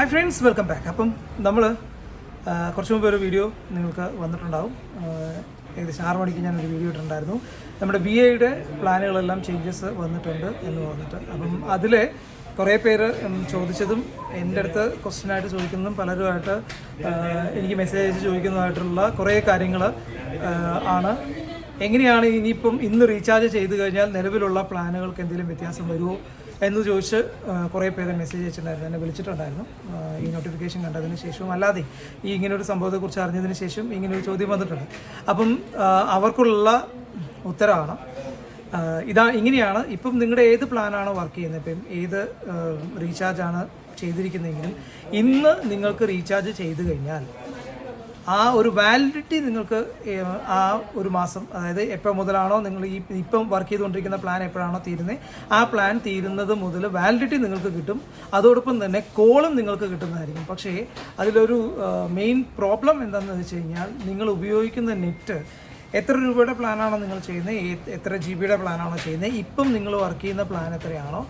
Hi friends welcome back അപ്പം നമ്മൾ കുറച്ച് മുമ്പ് ഒരു വീഡിയോ നിങ്ങൾക്ക് വന്നിട്ടുണ്ടാവും. ഏകദേശം ആറ് മണിക്ക് ഞാനൊരു വീഡിയോ ഇട്ടിട്ടുണ്ടായിരുന്നു. നമ്മുടെ ബി എയുടെ പ്ലാനുകളെല്ലാം ചേഞ്ചസ് വന്നിട്ടുണ്ട് എന്ന് പറഞ്ഞിട്ട് അപ്പം അതിലെ കുറേ പേര് ചോദിച്ചതും എന്റെ അടുത്ത് ക്വസ്റ്റ്യനായിട്ട് ചോദിക്കുന്നതും പലരുമായിട്ട് എനിക്ക് മെസ്സേജ് അയച്ച് ചോദിക്കുന്നതായിട്ടുള്ള കുറേ കാര്യങ്ങൾ ആണ്. എങ്ങനെയാണ് ഇനിയിപ്പം ഇന്ന് റീചാർജ് ചെയ്ത് കഴിഞ്ഞാൽ നിലവിലുള്ള പ്ലാനുകൾക്ക് എന്തെങ്കിലും വ്യത്യാസം വരുമോ എന്ന് ചോദിച്ച് കുറേ പേര് മെസ്സേജ് അയച്ചിട്ടുണ്ടായിരുന്നു. എന്നെ വിളിച്ചിട്ടുണ്ടായിരുന്നു. ഈ നോട്ടിഫിക്കേഷൻ കണ്ടതിന് ശേഷവും അല്ലാതെ ഈ ഇങ്ങനെ ഒരു സംഭവത്തെക്കുറിച്ച് അറിഞ്ഞതിന് ശേഷം ഇങ്ങനെ ഒരു ചോദ്യം വന്നിട്ടുണ്ട്. അപ്പം അവർക്കുള്ള ഉത്തരവാണ്. ഇതാ ഇങ്ങനെയാണ്. ഇപ്പം നിങ്ങളുടെ ഏത് പ്ലാനാണോ വർക്ക് ചെയ്യുന്നത്? ഇപ്പം ഏത് റീചാർജ് ആണ് ചെയ്തിരിക്കുന്നതെങ്കിലും ഇന്ന് നിങ്ങൾക്ക് റീചാർജ് ചെയ്ത് കഴിഞ്ഞാൽ ആ ഒരു വാലിഡിറ്റി നിങ്ങൾക്ക് ആ ഒരു മാസം അതായത് എപ്പോൾ മുതലാണോ നിങ്ങൾ ഈ ഇപ്പം വർക്ക് ചെയ്തുകൊണ്ടിരിക്കുന്ന പ്ലാൻ എപ്പോഴാണോ തീരുന്നത് ആ പ്ലാൻ തീരുന്നത് മുതൽ വാലിഡിറ്റി നിങ്ങൾക്ക് കിട്ടും. അതോടൊപ്പം തന്നെ കോളും നിങ്ങൾക്ക് കിട്ടുന്നതായിരിക്കും. പക്ഷേ അതിലൊരു മെയിൻ പ്രോബ്ലം എന്താണെന്ന് വെച്ച് കഴിഞ്ഞാൽ നിങ്ങൾ ഉപയോഗിക്കുന്ന നെറ്റ് എത്ര രൂപയുടെ പ്ലാനാണോ നിങ്ങൾ ചെയ്യുന്നത്? എത്ര ജി ബിയുടെ പ്ലാനാണോ ചെയ്യുന്നത്? ഇപ്പം നിങ്ങൾ വർക്ക് ചെയ്യുന്ന പ്ലാൻ എത്രയാണോ?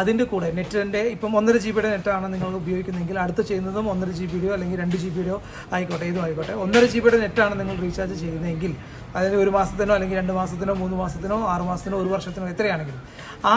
അതിന്റെ കൂടെ നെറ്റിന്റെ ഇപ്പം ഒന്നര ജി ബിയുടെ നെറ്റാണ് നിങ്ങൾ ഉപയോഗിക്കുന്നതെങ്കിൽ അടുത്ത് ചെയ്യുന്നതും ഒന്നര ജി ബിയുടെയോ അല്ലെങ്കിൽ രണ്ട് ജി ബിയുടെയോ ആയിക്കോട്ടെ ഏതും ആയിക്കോട്ടെ. ഒന്നര ജി ബിയുടെ നെറ്റാണ് നിങ്ങൾ റീചാർജ് ചെയ്യുന്നതെങ്കിൽ അതായത് ഒരു മാസത്തിനോ അല്ലെങ്കിൽ രണ്ട് മാസത്തിനോ മൂന്ന് മാസത്തിനോ ആറ് മാസത്തിനോ ഒരു വർഷത്തിനോ എത്രയാണെങ്കിലും ആ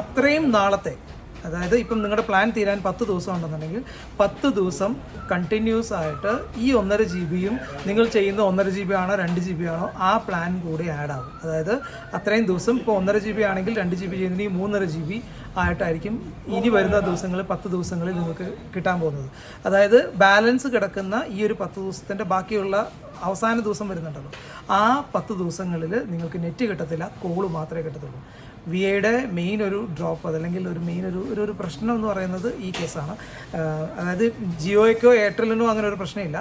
അത്രയും നാളത്തെ അതായത് ഇപ്പം നിങ്ങളുടെ പ്ലാൻ തീരാൻ പത്ത് ദിവസം ഉണ്ടെന്നുണ്ടെങ്കിൽ പത്ത് ദിവസം കണ്ടിന്യൂസ് ആയിട്ട് ഈ ഒന്നര ജി ബിയും നിങ്ങൾ ചെയ്യുന്ന ഒന്നര ജി ബി ആണോ രണ്ട് ജി ബി ആണോ ആ പ്ലാൻ കൂടി ആഡ് ആവും. അതായത് അത്രയും ദിവസം ഇപ്പോൾ ഒന്നര ജി ബി ആണെങ്കിൽ രണ്ട് ജി ബി ചെയ്യുന്നതിന് ഈ മൂന്നര ജി ബി ആയിട്ടായിരിക്കും ഇനി വരുന്ന ദിവസങ്ങളിൽ പത്ത് ദിവസങ്ങളിൽ നിങ്ങൾക്ക് കിട്ടാൻ പോകുന്നത്. അതായത് ബാലൻസ് കിടക്കുന്ന ഈ ഒരു പത്ത് ദിവസത്തിന്റെ ബാക്കിയുള്ള അവസാന ദിവസം വരുന്നുണ്ടല്ലോ. ആ പത്ത് ദിവസങ്ങളിൽ നിങ്ങൾക്ക് നെറ്റ് കിട്ടത്തില്ല കോൾ മാത്രമേ കിട്ടത്തുള്ളൂ. വി ഐയുടെ മെയിൻ ഒരു ഡ്രോപ്പ് അതല്ലെങ്കിൽ ഒരു മെയിൻ ഒരു ഒരു ഒരു പ്രശ്നം എന്ന് പറയുന്നത് ഈ കേസാണ്. അതായത് ജിയോയ്ക്കോ എയർടെല്ലിനോ അങ്ങനെ ഒരു പ്രശ്നമില്ല.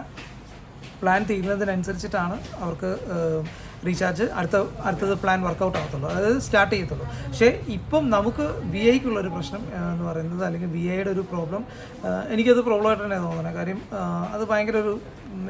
പ്ലാൻ തീരുന്നതിനനുസരിച്ചിട്ടാണ് അവർക്ക് റീചാർജ് അടുത്ത അടുത്തത് പ്ലാൻ വർക്കൗട്ട് ആകത്തുള്ളൂ. അതായത് സ്റ്റാർട്ട് ചെയ്യത്തുള്ളൂ. പക്ഷേ ഇപ്പം നമുക്ക് വി ഐക്കുള്ള ഒരു പ്രശ്നം എന്ന് പറയുന്നത് അല്ലെങ്കിൽ വി ഐയുടെ ഒരു പ്രോബ്ലം എനിക്കത് പ്രോബ്ലമായിട്ട് തന്നെ തോന്നുന്നത്. കാര്യം അത് ഭയങ്കര ഒരു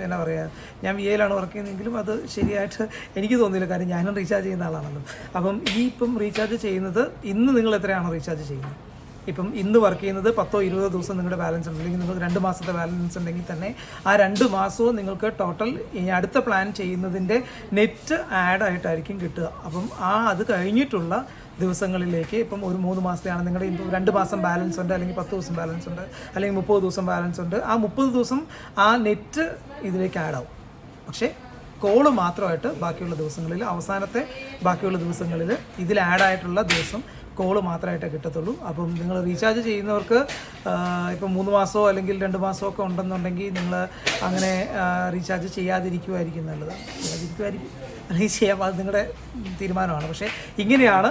എന്നാ പറയുക ഞാൻ വി ഐയിലാണ് വർക്ക് ചെയ്യുന്നതെങ്കിലും അത് ശരിയായിട്ട് എനിക്ക് തോന്നിയില്ല. കാര്യം ഞാനും റീചാർജ് ചെയ്യുന്ന ആളാണല്ലോ. അപ്പം ഈ ഇപ്പം റീചാർജ് ചെയ്യുന്നത് ഇന്ന് നിങ്ങൾ എത്രയാണോ റീചാർജ് ചെയ്യുന്നത്? ഇപ്പം ഇന്ന് വർക്ക് ചെയ്യുന്നത് പത്തോ ഇരുപതോ ദിവസം നിങ്ങളുടെ ബാലൻസ് ഉണ്ട്. അല്ലെങ്കിൽ നിങ്ങൾക്ക് രണ്ട് മാസത്തെ ബാലൻസ് ഉണ്ടെങ്കിൽ തന്നെ ആ രണ്ട് മാസവും നിങ്ങൾക്ക് ടോട്ടൽ ഈ അടുത്ത പ്ലാൻ ചെയ്യുന്നതിന്റെ നെറ്റ് ആഡ് ആയിട്ടായിരിക്കും കിട്ടുക. അപ്പം ആ അത് കഴിഞ്ഞിട്ടുള്ള ദിവസങ്ങളിലേക്ക് ഇപ്പം ഒരു മൂന്ന് മാസത്തെയാണ് നിങ്ങളുടെ ഇപ്പം രണ്ട് മാസം ബാലൻസ് ഉണ്ട് അല്ലെങ്കിൽ പത്ത് ദിവസം ബാലൻസ് ഉണ്ട് അല്ലെങ്കിൽ മുപ്പത് ദിവസം ബാലൻസ് ഉണ്ട്. ആ മുപ്പത് ദിവസം ആ നെറ്റ് ഇതിലേക്ക് ആഡ് ആവും. പക്ഷേ കോൾ മാത്രമായിട്ട് ബാക്കിയുള്ള ദിവസങ്ങളിൽ അവസാനത്തെ ബാക്കിയുള്ള ദിവസങ്ങളിൽ ഇതിൽ ആഡായിട്ടുള്ള ദിവസം കോൾ മാത്രമായിട്ടേ കിട്ടത്തുള്ളൂ. അപ്പം നിങ്ങൾ റീചാർജ് ചെയ്യുന്നവർക്ക് ഇപ്പം മൂന്ന് മാസമോ അല്ലെങ്കിൽ രണ്ട് മാസമോ ഒക്കെ ഉണ്ടെന്നുണ്ടെങ്കിൽ നിങ്ങൾ അങ്ങനെ റീചാർജ് ചെയ്യാതിരിക്കുമായിരിക്കും നല്ലത്. ചെയ്യാതിരിക്കുമായിരിക്കും അല്ലെങ്കിൽ ചെയ്യാം. അത് നിങ്ങളുടെ തീരുമാനമാണ്. പക്ഷേ ഇങ്ങനെയാണ്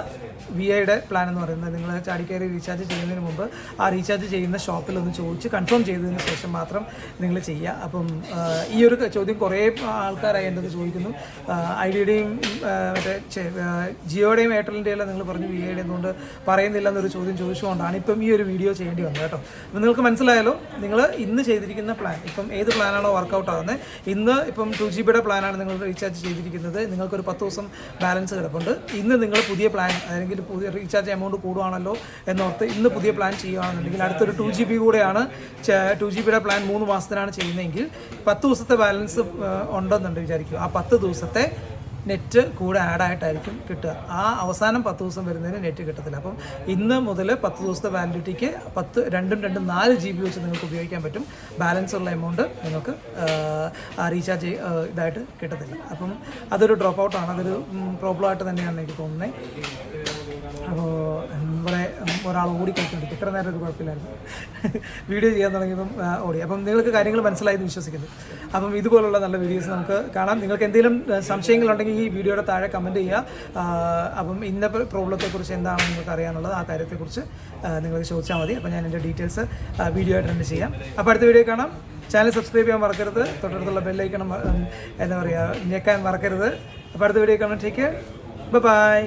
വി ഐയുടെ പ്ലാൻ എന്ന് പറയുന്നത്. നിങ്ങൾ ചാടിക്കയറി റീചാർജ് ചെയ്യുന്നതിന് മുമ്പ് ആ റീചാർജ് ചെയ്യുന്ന ഷോപ്പിൽ ഒന്ന് ചോദിച്ച് കൺഫേം ചെയ്തതിന് ശേഷം മാത്രം നിങ്ങൾ ചെയ്യുക. അപ്പം ഈ ഒരു ചോദ്യം കുറേ ആൾക്കാരായി എന്റെ ചോദിക്കുന്നു. ചോദിക്കുന്നു ഡിയുടെയും മറ്റേ ജിയോയുടെയും എയർടെലിന്റെയും എല്ലാം നിങ്ങൾ പറഞ്ഞു വി ഐയുടെ എന്തുകൊണ്ട് പറയുന്നില്ല എന്നൊരു ചോദ്യം ചോദിച്ചുകൊണ്ടാണ് ഇപ്പം ഈ ഒരു വീഡിയോ ചെയ്യേണ്ടി വന്നത് കേട്ടോ. അപ്പം നിങ്ങൾക്ക് മനസ്സിലായാലോ നിങ്ങൾ ഇന്ന് ചെയ്തിരിക്കുന്ന പ്ലാൻ ഇപ്പം ഏത് പ്ലാനാണോ വർക്കൗട്ട് ആകുന്നത് ഇന്ന് ഇപ്പം ടു ജി ബിയുടെ പ്ലാനാണ് നിങ്ങൾ റീചാർജ് ചെയ്തിരിക്കുന്നത്. നിങ്ങൾക്കൊരു പത്ത് ദിവസം ബാലൻസ് കിടപ്പുണ്ട്. ഇന്ന് നിങ്ങൾ പുതിയ പ്ലാൻ അല്ലെങ്കിൽ പുതിയ റീചാർജ് എമൗണ്ട് കൂടുവാണല്ലോ എന്നോർത്ത് ഇന്ന് പുതിയ പ്ലാൻ ചെയ്യുകയാണെന്നുണ്ടെങ്കിൽ അടുത്തൊരു ടു ജി ബി കൂടെയാണ് ടു ജി ബിയുടെ പ്ലാൻ മൂന്ന് മാസത്തിനാണ് ചെയ്യുന്നതെങ്കിൽ പത്ത് ദിവസത്തെ ബാലൻസ് ഉണ്ടെന്നുണ്ട് വിചാരിക്കുക. ആ പത്ത് ദിവസത്തെ നെറ്റ് കൂടെ ആഡായിട്ടായിരിക്കും കിട്ടുക. ആ അവസാനം പത്ത് ദിവസം വരുന്നതിന് നെറ്റ് കിട്ടത്തില്ല. അപ്പം ഇന്ന് മുതൽ പത്ത് ദിവസത്തെ വാലിഡിറ്റിക്ക് പത്ത് രണ്ടും രണ്ടും നാല് ജി ബി വെച്ച് നിങ്ങൾക്ക് ഉപയോഗിക്കാൻ പറ്റും. ബാലൻസ് ഉള്ള എമൗണ്ട് നിങ്ങൾക്ക് റീചാർജ് ഇതായിട്ട് കിട്ടത്തില്ല. അപ്പം അതൊരു ഡ്രോപ്പ് ഔട്ടാണ് അതൊരു പ്രോബ്ലം ആയിട്ട് തന്നെയാണ് എനിക്ക് തോന്നുന്നത് അപ്പോൾ ഒരാൾ ഓടിക്കളിക്കുന്നുണ്ട് ഇത്ര നേരം ഒരു കുഴപ്പമില്ലായിരുന്നു. വീഡിയോ ചെയ്യാൻ തുടങ്ങിയപ്പം ഓടി. അപ്പം നിങ്ങൾക്ക് കാര്യങ്ങൾ മനസ്സിലായി എന്ന് വിശ്വസിക്കുന്നു. അപ്പം ഇതുപോലുള്ള നല്ല വീഡിയോസ് നമുക്ക് കാണാം. നിങ്ങൾക്ക് എന്തെങ്കിലും സംശയങ്ങളുണ്ടെങ്കിൽ ഈ വീഡിയോയുടെ താഴെ കമന്റ് ചെയ്യുക. അപ്പം ഇന്ന പ്രോബ്ലത്തെക്കുറിച്ച് എന്താണ് നിങ്ങൾക്ക് അറിയാനുള്ളത്? ആ കാര്യത്തെക്കുറിച്ച് നിങ്ങൾ ചോദിച്ചാൽ മതി. അപ്പം ഞാൻ എന്റെ ഡീറ്റെയിൽസ് വീഡിയോ ആയിട്ട് തന്നെ ചെയ്യാം. അപ്പോൾ അടുത്ത വീഡിയോ കാണാം. ചാനൽ സബ്സ്ക്രൈബ് ചെയ്യാൻ മറക്കരുത്. തൊട്ടടുത്തുള്ള ബെല്ലൈക്കണം എന്താ പറയുക ഞെക്കാൻ മറക്കരുത്. അപ്പോൾ അടുത്ത വീഡിയോ കാണാം. Take by